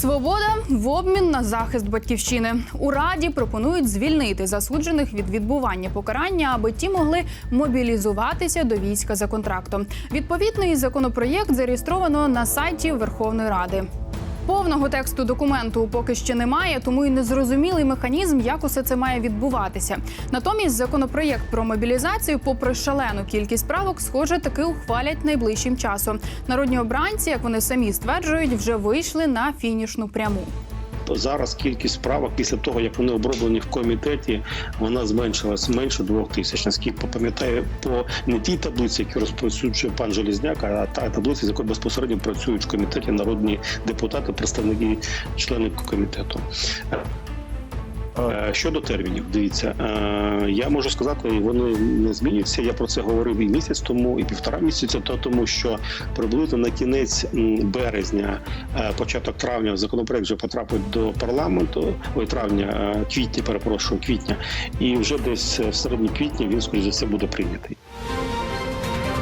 Свобода в обмін на захист батьківщини у раді пропонують звільнити засуджених від відбування покарання, аби ті могли мобілізуватися до війська за контрактом. Відповідний законопроєкт зареєстровано на сайті Верховної Ради. Повного тексту документу поки ще немає, тому і незрозумілий механізм, як усе це має відбуватися. Натомість законопроєкт про мобілізацію, попри шалену кількість правок, схоже, таки ухвалять найближчим часом. Народні обранці, як вони самі стверджують, вже вийшли на фінішну пряму. Зараз кількість справок після того, як вони оброблені в комітеті, вона зменшилась менше двох тисяч. Наскільки пам'ятаю, по не тій таблиці, які розповсюджує пан Желізняк, а та таблиця, з якою безпосередньо працюють в комітеті народні депутати, представники члени комітету. Е, Щодо термінів, дивіться, е, я можу сказати, вони не змінюються. Я про це говорив і місяць тому, і півтора місяця то тому, що приблизно на кінець березня, е, початок травня, законопроект вже потрапить до парламенту. Ой, травня, квітня, перепрошую, квітня, і вже десь в середині квітня він скоріш за все буде прийнятий.